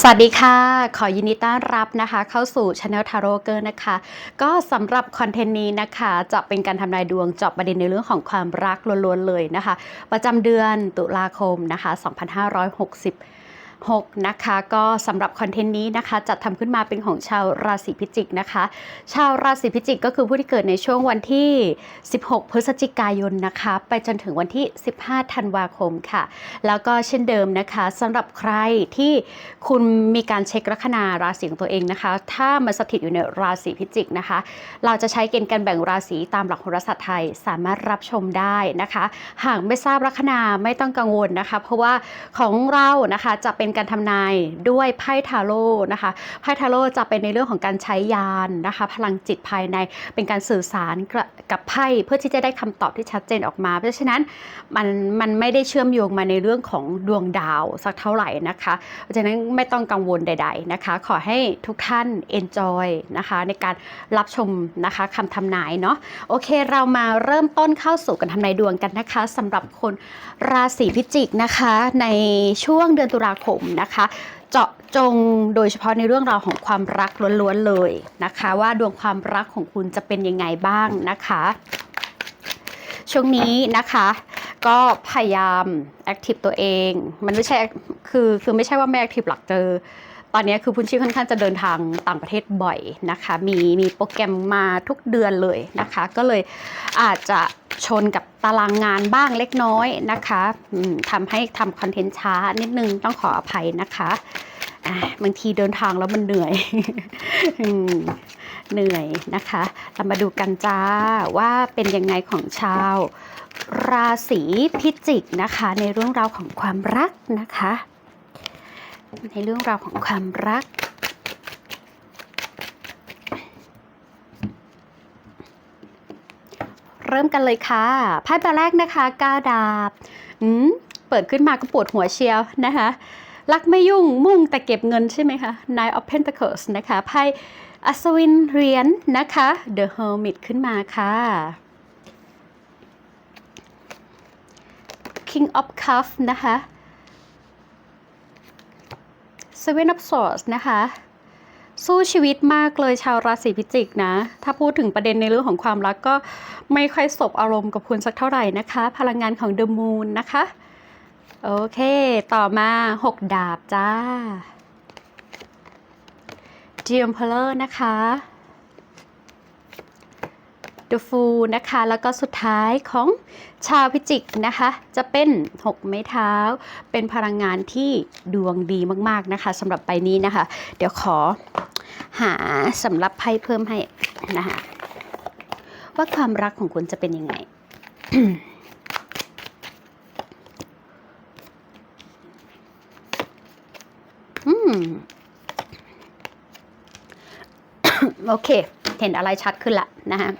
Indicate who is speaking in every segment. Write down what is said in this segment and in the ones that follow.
Speaker 1: สวัสดีค่ะ ขอยินดีต้อนรับนะคะ เข้าสู่ Channel Tarot Girl นะคะ ก็สำหรับคอนเทนต์นี้นะคะจะเป็นการทำนายดวงเจาะประเด็นในเรื่องของความรักล้วนๆเลยนะคะ ประจำเดือนตุลาคมนะคะ 6 นะคะ ก็สำหรับคอนเทนต์นี้นะคะ จัดทำขึ้นมาเป็นของชาวราศีพิจิกนะคะ ชาวราศีพิจิกก็คือผู้ที่เกิดในช่วงวันที่ 16 พฤศจิกายนนะคะ ไปจนถึงวันที่ 15 ธันวาคมค่ะ แล้วก็เช่นเดิมนะคะสำหรับใครที่คุณมีการเช็คลัคนาราศีของตัวเองนะคะ ถ้ามันสถิตอยู่ในราศีพิจิกนะคะ เราจะใช้เกณฑ์การแบ่งราศีตามหลักโหราศาสตร์ไทยสามารถรับชมได้นะคะ หากไม่ทราบลัคนาไม่ต้องกังวลนะคะ เพราะว่าของเรานะคะจะเป็นการทำนายด้วยไพ่ทาโร่นะคะไพ่ทาโร่จะเป็นในเรื่องของการใช้ยานนะคะ พลังจิตภายในเป็นการสื่อสารกับกับไพ่เพื่อที่จะได้คำตอบที่ชัดเจนออกมา เพราะฉะนั้นมันมันไม่ได้เชื่อมโยงมาในเรื่องของดวงดาวสักเท่าไหร่นะคะ เพราะฉะนั้นไม่ต้องกังวลใด ๆนะคะ ขอให้ทุกท่าน enjoy นะคะในการรับชมนะคะคำทำนายเนาะโอเคเรามาเริ่มต้นเข้าสู่การทำนายดวงกันนะคะสำหรับคนราศีพิจิกนะคะ ในช่วงเดือนตุลาคมนะคะ เจาะจงโดยเฉพาะในเรื่องราวของความรักล้วนๆเลยนะคะ ว่าดวงความรักของคุณจะเป็นยังไงบ้างนะคะ ช่วงนี้นะคะก็พยายามแอคทีฟตัวเอง มันไม่ใช่คือคือไม่ใช่ว่าไม่แอคทีฟหลักเจอ ตอนนี้คือพุนชี่ค่อนข้างจะเดินทางต่างประเทศบ่อยนะคะ มีมีโปรแกรมมาทุกเดือนเลยนะคะ ก็เลยอาจจะชนกับตารางงานบ้างเล็กน้อยนะคะทำให้ทำคอนเทนต์ช้านิดนึงต้องขออภัยนะคะะบางทีเดินทางแล้วมันเหนื่อย เหนื่อยนะคะ เรามาดูกันจ้าว่าเป็นยังไงของชาว ราศีพิจิกนะคะ ในเรื่องราวของความรักนะคะ ในเรื่องราวของความรัก เริ่มกันเลยค่ะไพ่ใบแรกนะคะก้าดาบอืมเปิดขึ้นมาก็ปวดหัวเชียวนะคะรักไม่ยุ่งมุ่งแต่เก็บเงินใช่ไหมคะ Nine of Pentacles นะคะไพ่อัศวินเหรียญนะคะ The Hermit ขึ้นมาค่ะ King of Cups นะคะ Seven of Swords นะคะ สู้ชีวิตมากเลยชาวราศีพิจิกนะ ถ้าพูดถึงประเด็นในเรื่องของความรักก็ไม่ค่อยสบอารมณ์กับคุณสักเท่าไหร่นะคะ พลังงานของ The Moon นะคะ โอเค ต่อมา 6 ดาบจ้า g e m p e r o r นะคะ The Fool นะคะ แล้วก็สุดท้ายของชาวพิจิกนะคะ จะเป็น6ไม้เท้า เป็นพลังงานที่ดวงดีมากๆนะคะสำหรับใบนี้นะคะ เดี๋ยวขอหาสำหรับไพ่เพิ่มให้นะคะว่าความรักของคุณจะเป็นยังไงอืมโอเค เห็นอะไรชัดขึ้นละนะคะ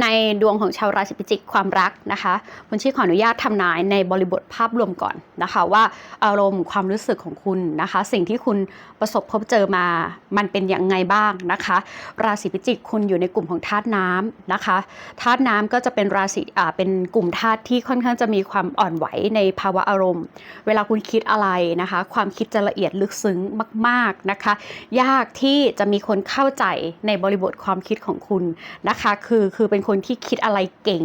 Speaker 1: ในดวงของชาวราศีพิจิกความรักนะคะคุณชี่ขออนุญาตทำนายในบริบทภาพรวมก่อนนะคะว่าอารมณ์ความรู้สึกของคุณนะคะ สิ่งที่คุณประสบพบเจอมามันเป็นอย่างไงบ้างนะคะ ราศีพิจิกคุณอยู่ในกลุ่มของธาตุน้ำนะคะธาตุน้ำก็จะเป็นราศีอ่าเป็นกลุ่มธาตุที่ค่อนข้างจะมีความอ่อนไหวในภาวะอารมณ์ เวลาคุณคิดอะไรนะคะ ความคิดจะละเอียดลึกซึ้งมากๆนะคะ ยากที่จะมีคนเข้าใจในบริบทความคิดของคุณนะคะ คือคือเป็นคนที่คิดอะไรเก่ง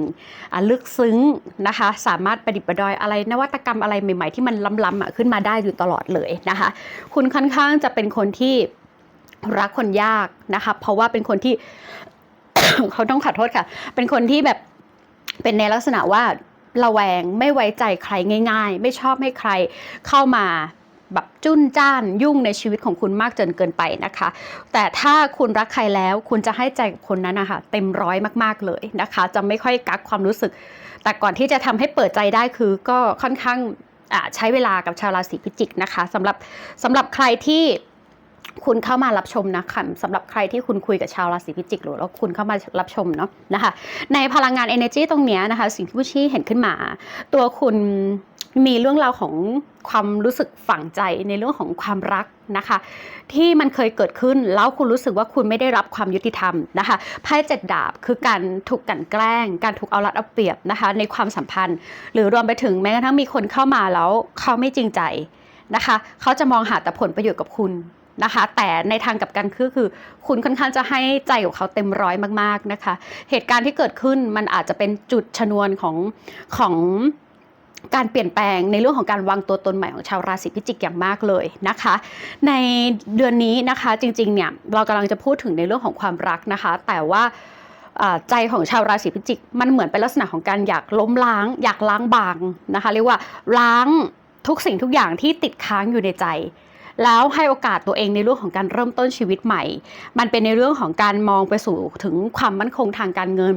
Speaker 1: อะลึกซึ้งนะคะ สามารถประดิษฐ์ประดอยอะไร นวัตกรรมอะไรใหม่ๆ ที่มันล้ำๆอะขึ้นมาได้อยู่ตลอดเลยนะคะ คุณค่อนข้างจะเป็นคนที่รักคนยากนะคะ เพราะว่าเป็นคนที่เขาต้องขอโทษค่ะ เป็นคนที่แบบเป็นในลักษณะว่าระแวงไม่ไว้ใจใครง่าย ๆ ไม่ชอบให้ใครเข้ามา แบบจุ้นจ้านยุ่งในชีวิตของคุณมากจนเกินไปนะคะ แต่ถ้าคุณรักใครแล้วคุณจะให้ใจกับคนนั้นนะคะเต็มร้อยมากๆเลยนะคะ จะไม่ค่อยกักความรู้สึก แต่ก่อนที่จะทำให้เปิดใจได้คือก็ค่อนข้างใช้เวลากับชาวราศีพิจิกนะคะสำหรับสำหรับใครที่คุณเข้ามารับชมนะคะสำหรับใครที่คุณคุยกับชาวราศีพิจิกหรือแล้วคุณเข้ามารับชมเนาะนะคะ ในพลังงาน energy ตรงนี้นะคะ สิ่งที่ผู้ชี้เห็นขึ้นมา ตัวคุณ มีเรื่องราวของความรู้สึกฝังใจในเรื่องของความรักนะคะ ที่มันเคยเกิดขึ้นแล้วคุณรู้สึกว่าคุณไม่ได้รับความยุติธรรมนะคะไพ่เจ็ดดาบคือการถูกกันแกล้ง การถูกเอารัดเอาเปรียบนะคะ ในความสัมพันธ์ หรือรวมไปถึงแม้กระทั่งมีคนเข้ามาแล้วเขาไม่จริงใจนะคะ เขาจะมองหาแต่ผลประโยชน์กับคุณนะคะ แต่ในทางกับกันคือคือ คุณค่อนข้างจะให้ใจกับเขาเต็มร้อยมาก ๆนะคะ เหตุการณ์ที่เกิดขึ้นมันอาจจะเป็นจุดชนวนของของ การเปลี่ยนแปลงในเรื่องของการวางตัวตนใหม่ของชาวราศีพิจิกอย่างมากเลยนะคะ ในเดือนนี้นะคะจริงๆเนี่ยเรากำลังจะพูดถึงในเรื่องของความรักนะคะ แต่ว่าอ่าใจของชาวราศีพิจิก มันเหมือนเป็นลักษณะของการอยากล้มล้าง อยากล้างบางนะคะ เรียกว่าล้างทุกสิ่งทุกอย่างที่ติดค้างอยู่ในใจ แล้วให้โอกาสตัวเองในเรื่องของการเริ่มต้นชีวิตใหม่ มันเป็นในเรื่องของการมองไปสู่ถึงความมั่นคงทางการเงิน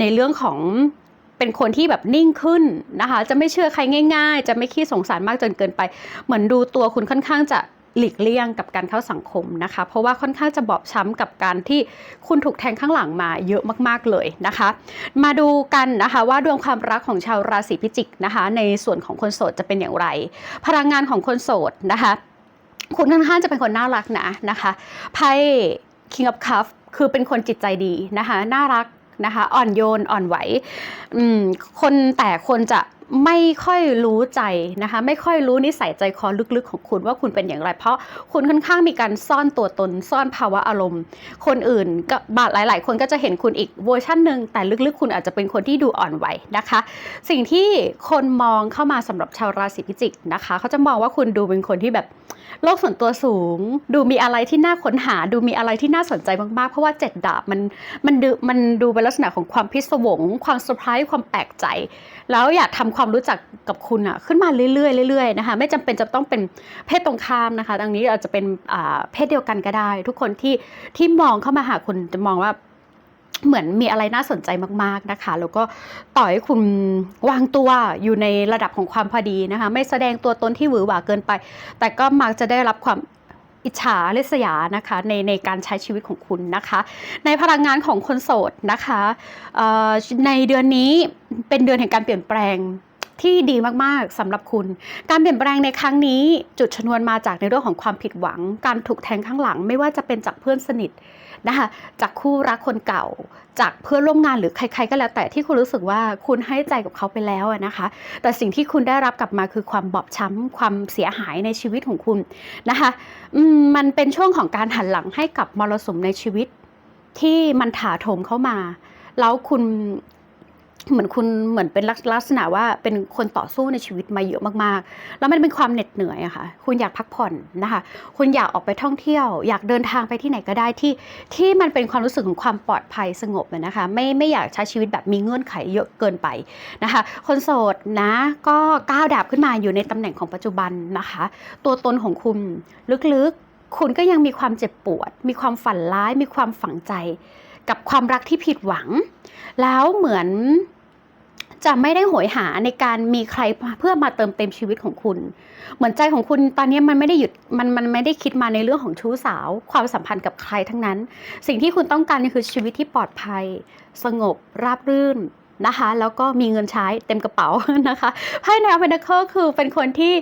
Speaker 1: ในเรื่องของ เป็นคนที่แบบนิ่งขึ้นนะคะ จะไม่เชื่อใครง่าย ๆ จะไม่ขี้สงสารมากจนเกินไป เหมือนดูตัวคุณค่อนข้างจะหลีกเลี่ยงกับการเข้าสังคมนะคะ เพราะว่าค่อนข้างจะบอบช้ำกับการที่คุณถูกแทงข้างหลังมาเยอะมากๆเลยนะคะ มาดูกันนะคะว่าดวงความรักของชาวราศีพิจิกนะคะ ในส่วนของคนโสดจะเป็นอย่างไร พลังงานของคนโสดนะคะ คุณค่อนข้างจะเป็นคนน่ารักนะนะคะไพ่ King of Cup คือเป็นคนจิตใจดีนะคะ น่ารัก นะคะ อ่อนโยนอ่อนไหวคนแต่คนจะไม่ค่อยรู้ใจนะคะไม่ค่อยรู้นิสัยใจคอลึกๆของคุณว่าคุณเป็นอย่างไร เพราะคุณค่อนข้างมีการซ่อนตัวตน ซ่อนภาวะอารมณ์ คนอื่นก็บาหลาย ๆ คนก็จะเห็นคุณอีกเวอร์ชันหนึ่งแต่ลึกๆ คุณอาจจะเป็นคนที่ดูอ่อนไหวนะคะ สิ่งที่คนมองเข้ามาสำหรับชาวราศีพิจิกนะคะ เขาจะมองว่าคุณดูเป็นคนที่แบบโลกส่วนตัวสูง ดูมีอะไรที่น่าค้นหา ดูมีอะไรที่น่าสนใจมากๆ เพราะว่าเจ็ดดาบมันมันดูมันดูเป็นลักษณะของความพิศวง ความเซอร์ไพรส์ความแปลกใจ แล้วอยากทำความรู้จักกับคุณอะขึ้นมาเรื่อยๆเรื่อยๆนะคะไม่จำเป็นจะต้องเป็นเพศตรงข้ามนะคะดังนี้อาจจะเป็นเพศเดียวกันก็ได้ ทุกคนที่ที่มองเข้ามาหาคุณจะมองว่าเหมือนมีอะไรน่าสนใจมาก ๆนะคะ แล้วก็ต่อให้คุณวางตัวอยู่ในระดับของความพอดีนะคะ ไม่แสดงตัวตนที่หวือหวาเกินไป แต่ก็มักจะได้รับความ อิจฉาเลษยานะคะในในการใช้ชีวิตของคุณนะคะ ในพลังงานของคนโสดนะคะในเดือนนี้เป็นเดือนแห่งการเปลี่ยนแปลงที่ดีมากๆสำหรับคุณ การเปลี่ยนแปลงในครั้งนี้จุดชนวนมาจากในเรื่องของความผิดหวัง การถูกแทงข้างหลังไม่ว่าจะเป็นจากเพื่อนสนิท นะคะจากคู่รักคนเก่า จากเพื่อนร่วมงานหรือใคร ๆ ก็แล้วแต่ที่คุณรู้สึกว่าคุณให้ใจกับเขาไปแล้วนะคะ แต่สิ่งที่คุณได้รับกลับมาคือความบอบช้ำความเสียหายในชีวิตของคุณนะคะมันเป็นช่วงของการหันหลังให้กับมรสุมในชีวิตที่มันถาโถมเข้ามา แล้วคุณ เหมือนคุณเหมือนเป็นลักษณะว่าเป็นคนต่อสู้ในชีวิตมาเยอะมากๆ แล้วมันเป็นความเหน็ดเหนื่อยอะค่ะ คุณอยากพักผ่อนนะคะ คุณอยากออกไปท่องเที่ยว อยากเดินทางไปที่ไหนก็ได้ที่ที่มันเป็นความรู้สึกของความปลอดภัยสงบนะคะ ไม่ไม่อยากใช้ชีวิตแบบมีเงื่อนไขเยอะเกินไปนะคะ คนโสดนะก็ก้าวดาบขึ้นมาอยู่ในตำแหน่งของปัจจุบันนะคะ ตัวตนของคุณลึกๆ คุณก็ยังมีความเจ็บปวด มีความฝันร้าย มีความฝังใจ กับความรักที่ผิดหวัง แล้วเหมือนจะไม่ได้โหยหาในการมีใครเพื่อมาเติมเต็มชีวิตของคุณ เหมือนใจของคุณตอนนี้มันไม่ได้หยุดมันมันไม่ได้คิดมาในเรื่องของชู้สาว ความสัมพันธ์กับใครทั้งนั้น สิ่งที่คุณต้องการคือชีวิตที่ปลอดภัย สงบราบรื่นนะคะ แล้วก็มีเงินใช้เต็มกระเป๋านะคะไพ่ในอัพเดเคิลคือเป็นคนที่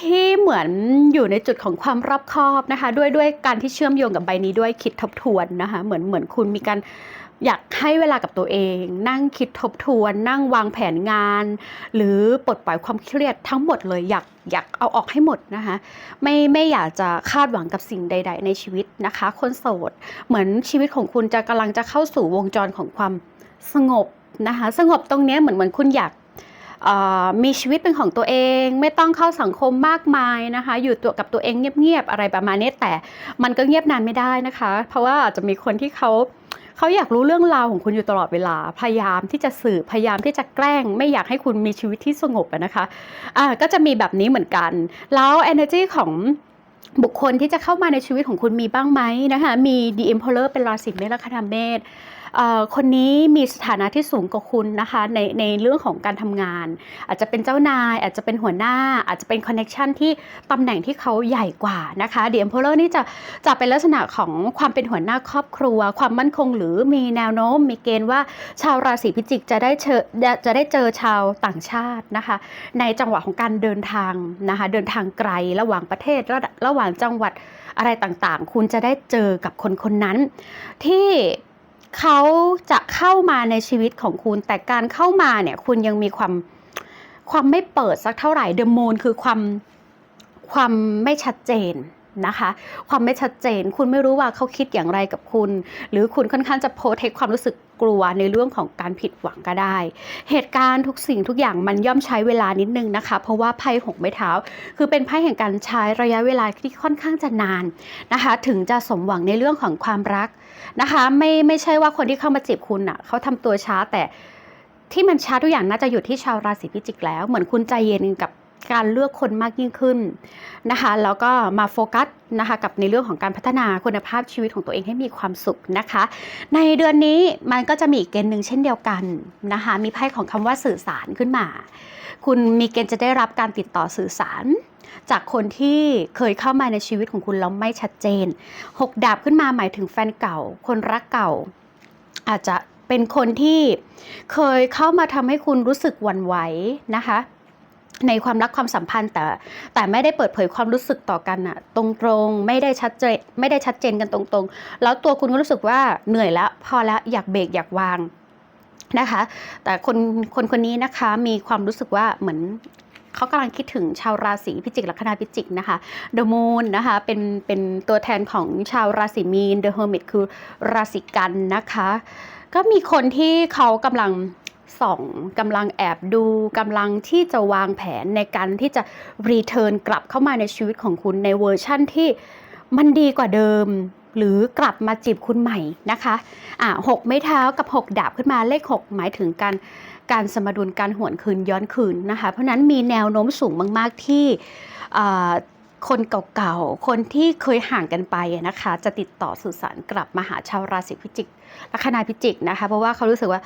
Speaker 1: ที่เหมือนอยู่ในจุดของความรอบคอบนะคะ ด้วยด้วยการที่เชื่อมโยงกับใบนี้ด้วยคิดทบทวนนะคะ เหมือนเหมือนคุณมีการอยากให้เวลากับตัวเอง นั่งคิดทบทวน นั่งวางแผนงาน หรือปลดปล่อยความเครียดทั้งหมดเลยอยากอยากเอาออกให้หมดนะคะไม่ไม่อยากจะคาดหวังกับสิ่งใด ๆ ในชีวิตนะคะ คนโสด เหมือนชีวิตของคุณจะกำลังจะเข้าสู่วงจรของความสงบนะคะ สงบตรงนี้เหมือนเหมือนคุณอยาก มีชีวิตเป็นของตัวเองไม่ต้องเข้าสังคมมากมายนะคะ อยู่ตัวกับตัวเองเงียบๆอะไรประมาณนี้แต่มันก็เงียบนานไม่ได้นะคะ เพราะว่าอาจจะมีคนที่เขาเขาอยากรู้เรื่องราวของคุณอยู่ตลอดเวลา พยายามที่จะสืบพยายามที่จะแกล้ง ไม่อยากให้คุณมีชีวิตที่สงบนะคะอ่าก็จะมีแบบนี้เหมือนกัน แล้ว energy ของบุคคลที่จะเข้ามาในชีวิตของคุณมีบ้างไหมนะคะ มี The Emperor เป็นราศีเมษและคาเมษ คนนี้มีสถานะที่สูงกว่าคุณนะคะในในเรื่องของการทำงาน อาจจะเป็นเจ้านาย อาจจะเป็นหัวหน้า อาจจะเป็นคอนเน็ชันที่ตำแหน่งที่เขาใหญ่กว่านะคะเดียมโพลนี่จะจะเป็นลักษณะของความเป็นหัวหน้าครอบครัว ความมั่นคงหรือมีแนวโน้ม มีเกณฑ์ว่าชาวราศีพิจิกจะได้เจอจะได้เจอชาวต่างชาตินะคะ ในจังหวะของการเดินทางนะคะเดินทางไกลระหว่างประเทศระระหว่างจังหวัดอะไรต่างๆ คุณจะได้เจอกับคนคนนั้น ที่ เขาจะเข้ามาในชีวิตของคุณ แต่การเข้ามาเนี่ยคุณยังมีความความไม่เปิดสักเท่าไหร่เดอะมูนคือความความไม่ชัดเจน นะคะ ความไม่ชัดเจน คุณไม่รู้ว่าเขาคิดอย่างไรกับคุณ หรือคุณค่อนข้างจะโพเทคความรู้สึกกลัวในเรื่องของการผิดหวังก็ได้ เหตุการณ์ทุกสิ่งทุกอย่างมันย่อมใช้เวลานิดนึงนะคะ เพราะว่าไพ่หกไม้เท้า คือเป็นไพ่แห่งการใช้ระยะเวลาที่ค่อนข้างจะนานนะคะ ถึงจะสมหวังในเรื่องของความรักนะคะ ไม่ไม่ใช่ว่าคนที่เข้ามาจีบคุณอะเขาทำตัวช้าแต่ที่มันช้าทุกอย่างน่าจะอยู่ที่ชาวราศีพิจิกแล้ว เหมือนคุณใจเย็นกับ การเลือกคนมากยิ่งขึ้นนะคะแล้วก็มาโฟกัสนะคะกับในเรื่องของการพัฒนาคุณภาพชีวิตของตัวเองให้มีความสุขนะคะ ในเดือนนี้มันก็จะมีอีกเกณฑ์หนึ่งเช่นเดียวกันนะคะมีไพ่ของคำว่าสื่อสารขึ้นมา คุณมีเกณฑ์จะได้รับการติดต่อสื่อสาร จากคนที่เคยเข้ามาในชีวิตของคุณแล้วไม่ชัดเจนหกดาบขึ้นมาหมายถึงแฟนเก่า คนรักเก่า อาจจะเป็นคนที่เคยเข้ามาทำให้คุณรู้สึกหวั่นไหวนะคะ ในความรักความสัมพันธ์แต่แต่ไม่ได้เปิดเผยความรู้สึกต่อกันอะตรงๆไม่ได้ชัดเจนไม่ได้ชัดเจนกันตรงๆ แล้วตัวคุณก็รู้สึกว่าเหนื่อยแล้วพอแล้วอยากเบรกอยากวางนะคะ แต่คนคนคนนี้นะคะมีความรู้สึกว่าเหมือนเขากำลังคิดถึงชาวราศีพิจิกลัคนาพิจิกนะคะ The Moon นะคะเป็นเป็นตัวแทนของชาวราศีมีน The Hermit คือราศีกันนะคะ ก็มีคนที่เขากำลัง ส่องกำลังแอบดูกำลังที่จะวางแผนในการที่จะรีเทิร์นกลับเข้ามาในชีวิตของคุณในเวอร์ชั่นที่มันดีกว่าเดิม หรือกลับมาจีบคุณใหม่นะคะอะหกไม้เท้ากับหกดาบขึ้นมาเลขหกหมายถึงการการสมดุลการหวนคืนย้อนคืนนะคะ เพราะนั้นมีแนวโน้มสูงมาก ๆ ที่คนเก่าๆ คนที่เคยห่างกันไปนะคะ จะติดต่อสื่อสารกลับมาหาชาวราศีพิจิกลัคนาพิจิกนะคะ เพราะว่าเขารู้สึกว่า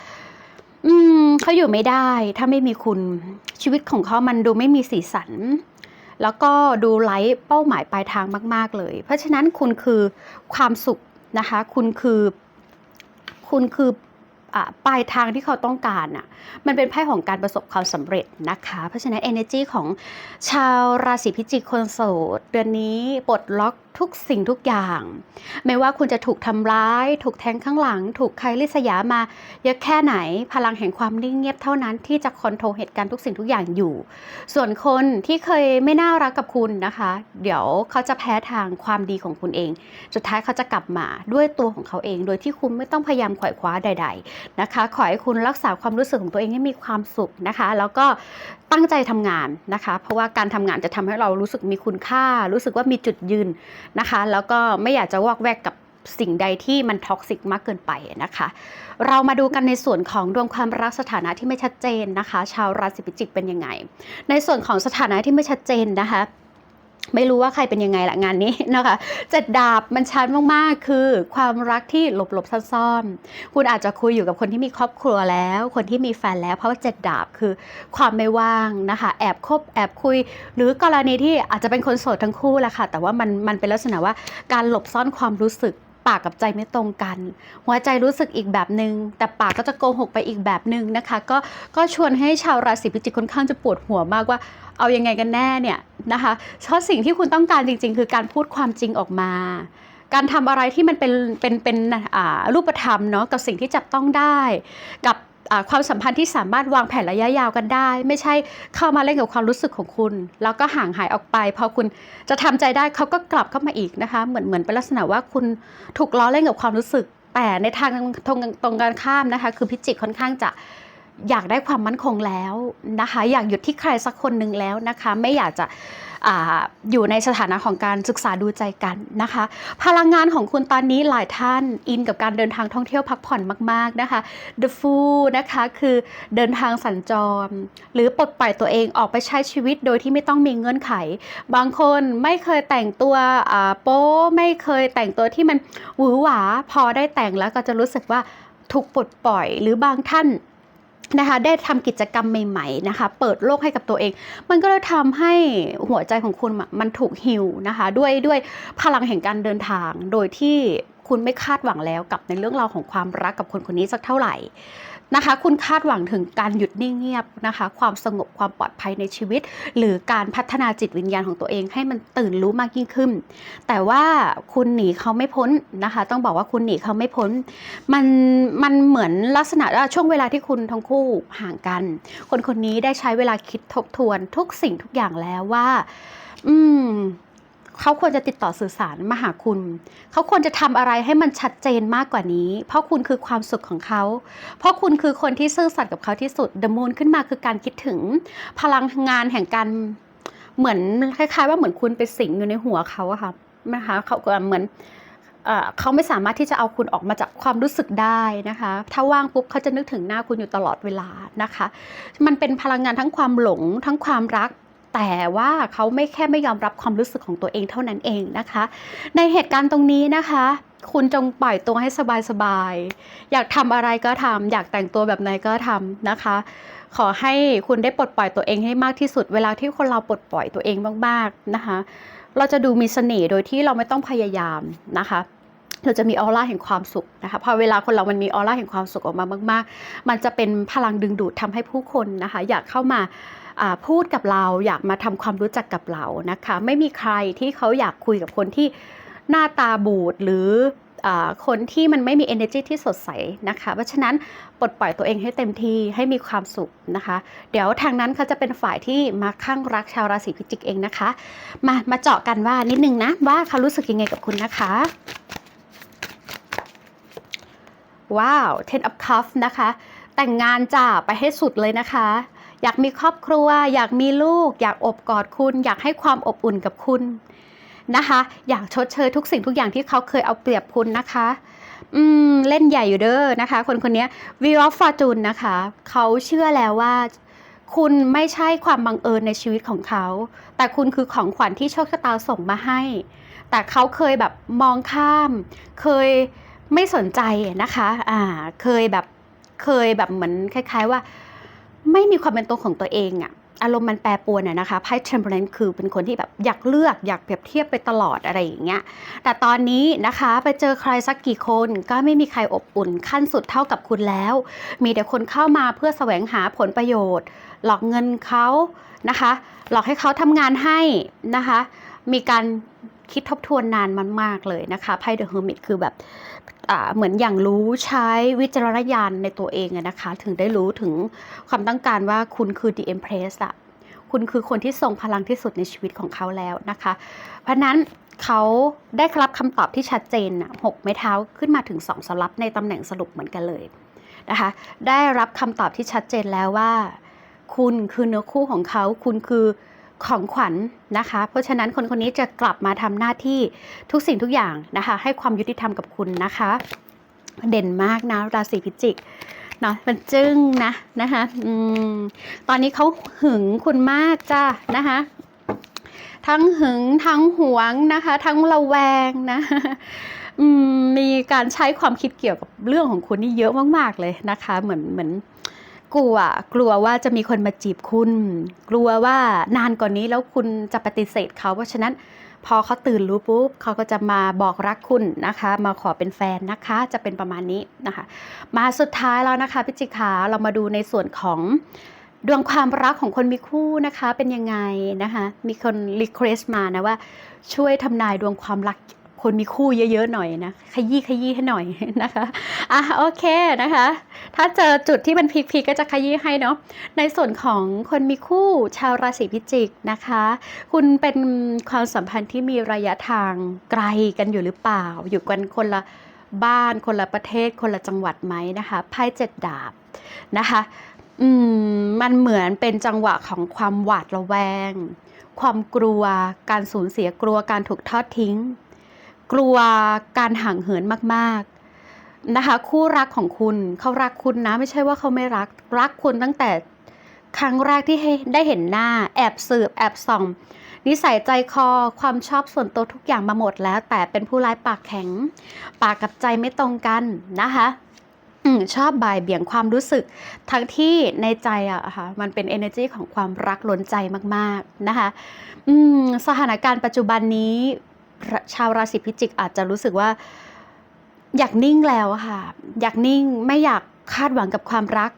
Speaker 1: อืมเขาอยู่ไม่ได้ ถ้าไม่มีคุณชีวิตของเขามันดูไม่มีสีสัน แล้วก็ดูไร้เป้าหมายปลายทางมาก ๆ เลย เพราะฉะนั้นคุณคือความสุขนะคะ คุณคือ คุณคือปลายทางที่เขาต้องการอะ มันเป็นไพ่ของการประสบความสำเร็จนะคะ เพราะฉะนั้น energy ของชาวราศีพิจิกคนโสด เดือนนี้ปลดล็อกทุกสิ่งทุกอย่าง ไม่ว่าคุณจะถูกทำร้าย ถูกแทงข้างหลัง ถูกใครลิษยามาเยอะแค่ไหน พลังแห่งความนิ่งเงียบเท่านั้นที่จะคอนโทรลเหตุการณ์ทุกสิ่งทุกอย่างอยู่ ส่วนคนที่เคยไม่น่ารักกับคุณนะคะ เดี๋ยวเขาจะแพ้ทางความดีของคุณเอง สุดท้ายเขาจะกลับมาด้วยตัวของเขาเอง โดยที่คุณไม่ต้องพยายามขวายคว้าใด ๆนะคะ ขอให้คุณรักษาความรู้สึกของตัวเองให้มีความสุขนะคะ แล้วก็ตั้งใจทำงานนะคะ เพราะว่าการทำงานจะทำให้เรารู้สึกมีคุณค่า รู้สึกว่ามีจุดยืนนะคะ แล้วก็ไม่อยากจะวอกแวกกับสิ่งใดที่มันท็อกซิกมากเกินไปนะคะ เรามาดูกันในส่วนของดวงความรักสถานะที่ไม่ชัดเจนนะคะ ชาวราศีพิจิกเป็นยังไง ในส่วนของสถานะที่ไม่ชัดเจนนะคะ ไม่รู้ว่าใครเป็นยังไงละงานนี้นะคะเจ็ดดาบมันชัดมากๆ คือความรักที่หลบๆซ่อนๆคุณอาจจะคุยอยู่กับคนที่มีครอบครัวแล้ว คนที่มีแฟนแล้ว เพราะว่าเจ็ดดาบคือความไม่ว่างนะคะ แอบคบแอบคุย หรือกรณีที่อาจจะเป็นคนโสดทั้งคู่แหละค่ะ แต่ว่ามันมันเป็นลักษณะว่าการหลบซ่อนความรู้สึก ปากกับใจไม่ตรงกัน หัวใจรู้สึกอีกแบบหนึง่งแต่ปากก็จะโกหกไปอีกแบบหนึ่งนะคะ ก็ก็ชวนให้ชาวราศีพิจิกค่อนข้างจะปวดหัวมากว่าเอายังไงกันแน่เนี่ยนะคะเพราะสิ่งที่คุณต้องการจริง ๆ คือการพูดความจริงออกมา การทำอะไรที่มันเป็นเป็นเป็นอ่ารูปธรรมเนาะกับสิ่งที่จับต้องได้ กับ ความสัมพันธ์ที่สามารถวางแผนระยะยาวกันได้ ไม่ใช่เข้ามาเล่นกับความรู้สึกของคุณ แล้วก็ห่างหายออกไป พอคุณจะทำใจได้เขาก็กลับเข้ามาอีกนะคะ เหมือนเหมือนเป็นลักษณะว่าคุณถูกล้อเล่นกับความรู้สึก แต่ในทางตรงตรงกันข้ามนะคะ คือพิจิกค่อนข้างจะอยากได้ความมั่นคงแล้วนะคะ อยากหยุดที่ใครสักคนหนึ่งแล้วนะคะ ไม่อยากจะ อยู่ในสถานะของการศึกษาดูใจกันนะคะ พลังงานของคุณตอนนี้หลายท่านอินกับการเดินทางท่องเที่ยวพักผ่อนมาก ๆนะคะ The Fool นะคะคือเดินทางสัญจร หรือปลดปล่อยตัวเองออกไปใช้ชีวิตโดยที่ไม่ต้องมีเงื่อนไข บางคนไม่เคยแต่งตัวอ่าโป๊ไม่เคยแต่งตัวที่มันหวือหวาพอได้แต่งแล้วก็จะรู้สึกว่าถูกปลดปล่อยหรือบางท่าน นะคะได้ทำกิจกรรมใหม่ๆนะคะ เปิดโลกให้กับตัวเอง มันก็เลยทำให้หัวใจของคุณมันถูกฮิวนะคะ ด้วยด้วยพลังแห่งการเดินทาง โดยที่คุณไม่คาดหวังแล้วกับในเรื่องราวของความรักกับคนคนนี้สักเท่าไหร่ นะคะ คุณคาดหวังถึงการหยุดนิ่งเงียบนะคะ ความสงบความปลอดภัยในชีวิต หรือการพัฒนาจิตวิญญาณของตัวเองให้มันตื่นรู้มากยิ่งขึ้น แต่ว่าคุณหนีเขาไม่พ้นนะคะ ต้องบอกว่าคุณหนีเขาไม่พ้น มันมันเหมือนลักษณะว่าช่วงเวลาที่คุณทั้งคู่ห่างกัน คนคนนี้ได้ใช้เวลาคิดทบทวนทุกสิ่งทุกอย่างแล้วว่า อืม เขาควรจะติดต่อสื่อสารมาหาคุณ เขาควรจะทำอะไรให้มันชัดเจนมากกว่านี้ เพราะคุณคือความสุขของเขา เพราะคุณคือคนที่ซื่อสัตย์กับเขาที่สุด The Moon ขึ้นมาคือการคิดถึง พลังงานแห่งการเหมือนคล้าย ๆ ว่าเหมือนคุณไปสิงอยู่ในหัวเขาอะค่ะนะคะเขาเหมือนเขาไม่สามารถที่จะเอาคุณออกมาจากความรู้สึกได้นะคะ ถ้าว่างปุ๊บเขาจะนึกถึงหน้าคุณอยู่ตลอดเวลานะคะ มันเป็นพลังงานทั้งความหลง ทั้งความรัก แต่ว่าเขาไม่แค่ไม่ยอมรับความรู้สึกของตัวเองเท่านั้นเองนะคะ ในเหตุการณ์ตรงนี้นะคะ คุณจงปล่อยตัวให้สบายๆ อยากทำอะไรก็ทำอยากแต่งตัวแบบไหนก็ทำนะคะ ขอให้คุณได้ปลดปล่อยตัวเองให้มากที่สุด เวลาที่คนเราปลดปล่อยตัวเองมากๆนะคะ เราจะดูมีเสน่ห์โดยที่เราไม่ต้องพยายามนะคะเราจะมีออร่าแห่งความสุขนะคะพอเวลาคนเรามันมีออร่าแห่งความสุขออกมามาก ๆ มันจะเป็นพลังดึงดูดทำให้ผู้คนนะคะ อยากเข้ามาอ่า พูดกับเราอยากมาทำความรู้จักกับเรานะคะ ไม่มีใครที่เขาอยากคุยกับคนที่หน้าตาบูดหรืออคนที่มันไม่มี energy ที่สดใสนะคะ เพราะฉะนั้นปลดปล่อยตัวเองให้เต็มที่ให้มีความสุขนะคะ เดี๋ยวทางนั้นเขาจะเป็นฝ่ายที่มาข้างรักชาวราศีพิจิกเองนะคะ มามาเจาะกันว่านิดนึงนะว่าเขารู้สึกยังไงกับคุณนะคะว้าว Ten of Cups นะคะ แต่งงานจ้าไปให้สุดเลยนะคะ อยากมีครอบครัว อยากมีลูก อยากอบกอดคุณ อยากให้ความอบอุ่นกับคุณนะคะ อยากชดเชยทุกสิ่งทุกอย่างที่เขาเคยเอาเปรียบคุณนะคะ อืม เล่นใหญ่อยู่เด้อนะคะ คนคนนี้วีออฟฟอร์จูนนะคะ เขาเชื่อแล้วว่า คุณไม่ใช่ความบังเอิญในชีวิตของเขา แต่คุณคือของขวัญที่โชคชะตาส่งมาให้ แต่เขาเคยแบบมองข้าม เคยไม่สนใจนะคะ อ่า เคยแบบ เคยแบบเหมือนคล้าย ๆ ว่า ไม่มีความเป็นตัวของตัวเองอะอารมณ์มันแปรปรวนอะนะคะไพ่ temperance คือเป็นคนที่แบบอยากเลือกอยากเปรียบเทียบไปตลอดอะไรอย่างเงี้ย แต่ตอนนี้นะคะไปเจอใครสักกี่คนก็ไม่มีใครอบอุ่นขั้นสุดเท่ากับคุณแล้ว มีแต่คนเข้ามาเพื่อแสวงหาผลประโยชน์ หลอกเงินเขานะคะ หลอกให้เขาทำงานให้นะคะ มีการ คิดทบทวนนานมันมากเลยนะคะไพ่ The Hermit คือแบบเหมือนอย่างรู้ใช้วิจารณญาณในตัวเองนะคะ ถึงได้รู้ถึงความต้องการว่าคุณคือ The Empress อะคุณคือคนที่ทรงพลังที่สุดในชีวิตของเขาแล้วนะคะ เพราะนั้นเขาได้รับคำตอบที่ชัดเจนหกไม้เท้าขึ้นมาถึงสองสลับในตำแหน่งสรุปเหมือนกันเลยนะคะ ได้รับคำตอบที่ชัดเจนแล้วว่า คุณคือเนื้อคู่ของเขา คุณคือ ของขวัญนะคะ เพราะฉะนั้นคนคนนี้จะกลับมาทำหน้าที่ทุกสิ่งทุกอย่างนะคะ ให้ความยุติธรรมกับคุณนะคะ เด่นมากนะราศีพิจิกเนาะมันจึ้งนะนะคะอืมตอนนี้เขาหึงคุณมากจ้านะคะทั้งหึงทั้งหวงนะคะ ทั้งระแวงนะอืมมีการใช้ความคิดเกี่ยวกับเรื่องของคุณนี่เยอะมาก ๆ เลยนะคะ เหมือนเหมือน กลัวกลัวว่าจะมีคนมาจีบคุณ กลัวว่านานกว่านนี้แล้วคุณจะปฏิเสธเขา เพราะฉะนั้นพอเขาตื่นรู้ปุ๊บเขาก็จะมาบอกรักคุณนะคะ มาขอเป็นแฟนนะคะ จะเป็นประมาณนี้นะคะ มาสุดท้ายแล้วนะคะพิจิกขาเรามาดูในส่วนของดวงความรักของคนมีคู่นะคะเป็นยังไงนะคะ มีคนรีเควสต์มานะว่าช่วยทำนายดวงความรัก คนมีคู่เยอะๆหน่อยนะขยี้ขยี้ให้หน่อยนะคะอะโอเคนะคะ ถ้าเจอจุดที่มันพีคๆก็จะขยี้ให้เนาะในส่วนของคนมีคู่ชาวราศีพิจิกนะคะ คุณเป็นความสัมพันธ์ที่มีระยะทางไกลกันอยู่หรือเปล่า อยู่กันคนละบ้านคนละประเทศคนละจังหวัดไหมนะคะไพ่เจ็ดดาบนะคะอืมมันเหมือนเป็นจังหวะของความหวาดระแวง ความกลัว การสูญเสียกลัวการถูกทอดทิ้ง กลัวการห่างเหินมากๆนะคะ คู่รักของคุณเขารักคุณนะ ไม่ใช่ว่าเขาไม่รักรักคุณตั้งแต่ครั้งแรกที่ได้เห็นหน้า แอบสืบแอบส่อง นิสัยใจคอความชอบส่วนตัวทุกอย่างมาหมดแล้ว แต่เป็นผู้ร้ายปากแข็ง ปากกับใจไม่ตรงกันนะคะชอบบ่ายเบี่ยงความรู้สึก ทั้งที่ในใจอะค่ะมันเป็น energy ของความรักล้นใจมาก ๆ นะคะสถานการณ์ปัจจุบันนี้ ชาวราศีพิจิกอาจจะรู้สึกว่า อยากนิ่งแล้วค่ะ อยากนิ่งไม่อยากคาดหวังกับความรัก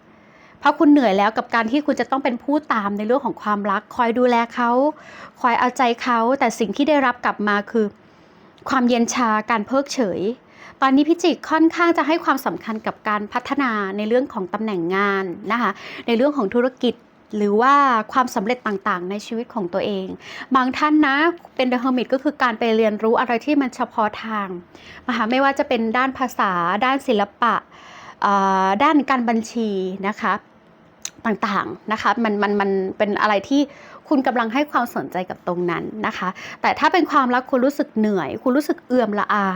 Speaker 1: เพราะคุณเหนื่อยแล้วกับการที่คุณจะต้องเป็นผู้ตามในเรื่องของความรัก คอยดูแลเขา คอยเอาใจเขา แต่สิ่งที่ได้รับกลับมาคือ ความเย็นชาการเพิกเฉย ตอนนี้พิจิกค่อนข้างจะให้ความสำคัญกับการพัฒนาในเรื่องของตำแหน่งงานนะคะ ในเรื่องของธุรกิจ หรือว่าความสำเร็จต่างๆ ในชีวิตของตัวเอง บางท่านนะเป็น The Hermit ก็คือการไปเรียนรู้อะไรที่มันเฉพาะทางนะคะไม่ว่าจะเป็นด้านภาษา ด้านศิลปะด้านการบัญชีนะคะต่างๆนะคะมันมันมันเป็นอะไรที่คุณกำลังให้ความสนใจกับตรงนั้นนะคะ แต่ถ้าเป็นความรักคุณรู้สึกเหนื่อย คุณรู้สึกเอื่อมละอา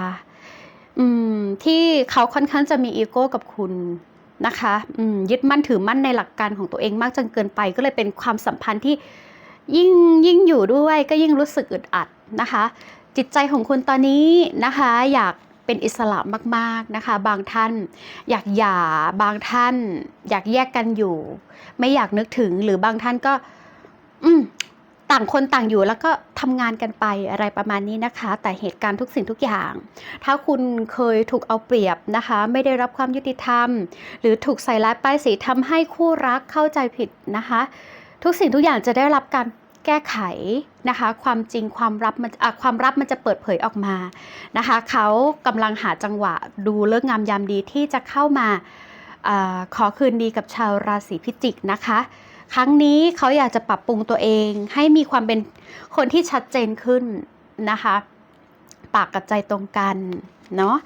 Speaker 1: อืมที่เขาค่อนข้างจะมีอีโก้กับคุณ นะคะยึดมั่นถือมั่นในหลักการของตัวเองมากจนเกินไป ก็เลยเป็นความสัมพันธ์ที่ยิ่งยิ่งอยู่ด้วยก็ยิ่งรู้สึกอึดอัดนะคะ จิตใจของคุณตอนนี้นะคะอยากเป็นอิสระมากๆนะคะ บางท่านอยากหย่าบางท่าน อยากแยกกันอยู่ ไม่อยากนึกถึงหรือบางท่านก็อืม ต่างคนต่างอยู่แล้วก็ทำงานกันไปอะไรประมาณนี้นะคะ แต่เหตุการณ์ทุกสิ่งทุกอย่าง ถ้าคุณเคยถูกเอาเปรียบนะคะ ไม่ได้รับความยุติธรรม หรือถูกใส่ร้ายป้ายสีทำให้คู่รักเข้าใจผิดนะคะ ทุกสิ่งทุกอย่างจะได้รับการแก้ไขนะคะ ความจริงความลับมันความลับมันจะเปิดเผยออกมานะคะ เขากำลังหาจังหวะดูเลิกงามยามดีที่จะเข้ามาอาขอคืนดีกับชาวราศีพิจิกนะคะ ครั้งนี้เขาอยากจะปรับปรุงตัวเอง ให้มีความเป็นคนที่ชัดเจนขึ้นนะคะ ปากกับใจตรงกันเนาะ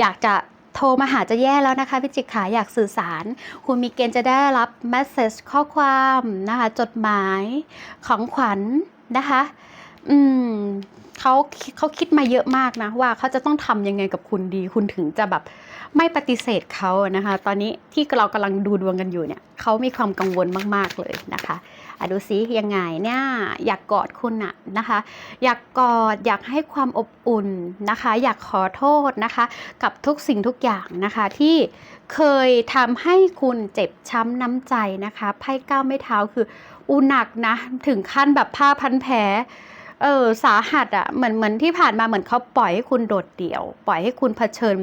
Speaker 1: อยากจะโทรมาหาจะแย่แล้วนะคะพิจิกขาอยากสื่อสาร คุณมีเกณฑ์จะได้รับเมสเซจข้อความนะคะจดหมายของขวัญนะคะ อืมเขาเขาคิดมาเยอะมากนะว่าเขาจะต้องทำยังไงกับคุณดี คุณถึงจะแบบ ไม่ปฏิเสธเขานะคะ ตอนนี้ที่เรากำลังดูดวงกันอยู่เนี่ยเขามีความกังวลมากๆเลยนะคะอะดูซิยังไงเนี่ยอยากกอดคุณอะนะคะ อยากกอดอยากให้ความอบอุ่นนะคะ อยากขอโทษนะคะ กับทุกสิ่งทุกอย่างนะคะที่เคยทำให้คุณเจ็บช้ำน้ำใจนะคะไพ่ก้าวไม่เท้าคืออุหนักนะถึงขั้นแบบผ้าพันแผลเออสาหัสอะเหมือนเหมือนที่ผ่านมาเหมือนเขาปล่อยให้คุณโดดเดี่ยว ปล่อยให้คุณเผชิญ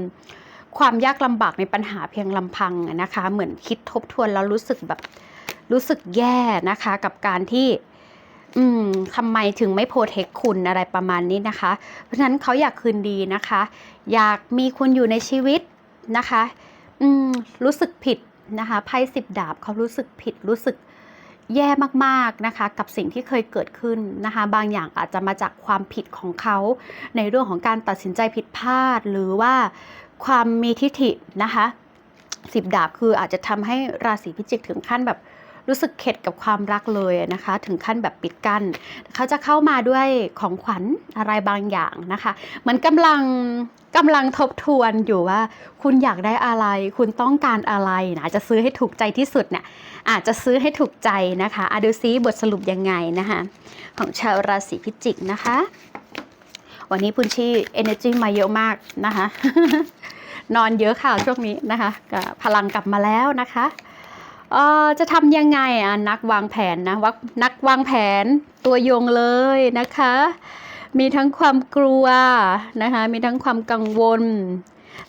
Speaker 1: ความยากลำบากในปัญหาเพียงลำพังนะคะ เหมือนคิดทบทวนแล้วรู้สึกแบบรู้สึกแย่นะคะ กับการที่ อืมทำไมถึงไม่โปรเทคคุณอะไรประมาณนี้นะคะ เพราะฉะนั้นเขาอยากคืนดีนะคะ อยากมีคุณอยู่ในชีวิตนะคะ อืมรู้สึกผิดนะคะไพ่สิบดาบเขารู้สึกผิดรู้สึกแย่มากๆนะคะ กับสิ่งที่เคยเกิดขึ้นนะคะ บางอย่างอาจจะมาจากความผิดของเขา ในเรื่องของการตัดสินใจผิดพลาด หรือว่า ความมีทิฐินะคะสิบดาบคืออาจจะทำให้ราศีพิจิกถึงขั้นแบบรู้สึกเข็ดกับความรักเลยนะคะ ถึงขั้นแบบปิดกั้นเขาจะเข้ามาด้วยของขวัญอะไรบางอย่างนะคะ เหมือนกำลังกำลังทบทวนอยู่ว่า คุณอยากได้อะไร คุณต้องการอะไรนะจะซื้อให้ถูกใจที่สุดเนี่ยอาจจะซื้อให้ถูกใจนะคะอะดูซิบทสรุปยังไงนะคะของชาวราศีพิจิกนะคะ วันนี้พุนชี่ energy มาเยอะมากนะคะ นอนเยอะค่ะช่วงนี้นะคะก็พลังกลับมาแล้วนะคะอ่อจะทำยังไงอะนักวางแผนนะวักนักวางแผนตัวยงเลยนะคะ มีทั้งความกลัวนะคะมีทั้งความกังวล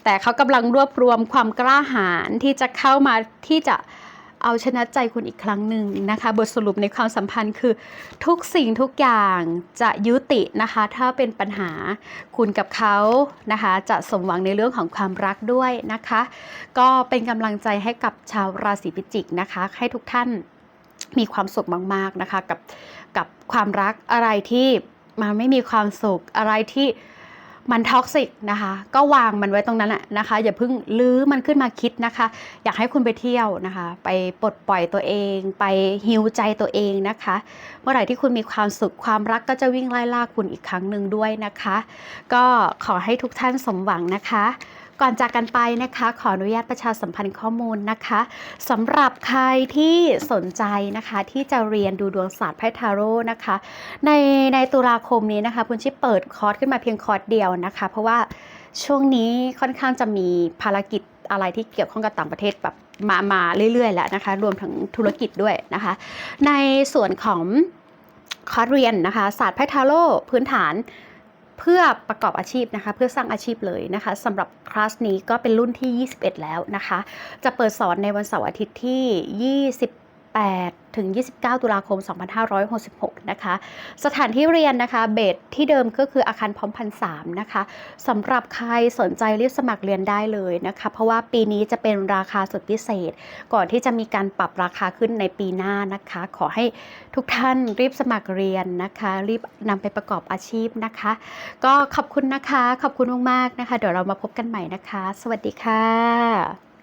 Speaker 1: แต่เขากำลังรวบรวมความกล้าหาญที่จะเข้ามาที่จะ เอาชนะใจคุณอีกครั้งหนึ่งนะคะบทสรุปในความสัมพันธ์คือ ทุกสิ่งทุกอย่างจะยุตินะคะ ถ้าเป็นปัญหาคุณกับเขานะคะ จะสมหวังในเรื่องของความรักด้วยนะคะ ก็เป็นกำลังใจให้กับชาวราศีพิจิกนะคะ ให้ทุกท่านมีความสุขมาก ๆนะคะ กับกับความรักอะไรที่มันไม่มีความสุขอะไรที่ มันท็อกซิกนะคะ ก็วางมันไว้ตรงนั้นแหละนะคะ อย่าเพิ่งลื้อมันขึ้นมาคิดนะคะ อยากให้คุณไปเที่ยวนะคะ ไปปลดปล่อยตัวเอง ไปฮิวใจตัวเองนะคะ เมื่อไหร่ที่คุณมีความสุขความรักก็จะวิ่งไล่ล่าคุณอีกครั้งหนึ่งด้วยนะคะ ก็ขอให้ทุกท่านสมหวังนะคะ ก่อนจากกันไปนะคะ ขออนุญาตประชาสัมพันธ์ข้อมูลนะคะสำหรับใครที่สนใจนะคะที่จะเรียนดูดวงศาสตร์ไพ่ทาโร่นะคะ ในในตุลาคมนี้นะคะคุณชิปเปิดคอร์สขึ้นมาเพียงคอร์สเดียวนะคะ เพราะว่าช่วงนี้ค่อนข้างจะมีภารกิจอะไรที่เกี่ยวข้องกับต่างประเทศแบบมามาเรื่อยๆแล้วนะคะ รวมถึงธุรกิจด้วยนะคะ ในส่วนของคอร์สเรียนนะคะศาสตร์ไพ่ทาโร่พื้นฐาน เพื่อประกอบอาชีพนะคะ เพื่อสร้างอาชีพเลยนะคะสำหรับคลาสนี้ก็เป็นรุ่นที่ 21 แล้วนะคะ จะเปิดสอนในวันเสาร์อาทิตย์ที่ 20 18 ถึง 29 ตุลาคม 2566 นะคะ สถานที่เรียนนะคะ เบสที่เดิมก็คืออาคารพร้อมพันสามนะคะสำหรับใครสนใจรีบสมัครเรียนได้เลยนะคะ เพราะว่าปีนี้จะเป็นราคาสุดพิเศษ ก่อนที่จะมีการปรับราคาขึ้นในปีหน้านะคะ ขอให้ทุกท่านรีบสมัครเรียนนะคะ รีบนำไปประกอบอาชีพนะคะ ก็ขอบคุณนะคะ ขอบคุณมากๆนะคะ เดี๋ยวเรามาพบกันใหม่นะคะ สวัสดีค่ะ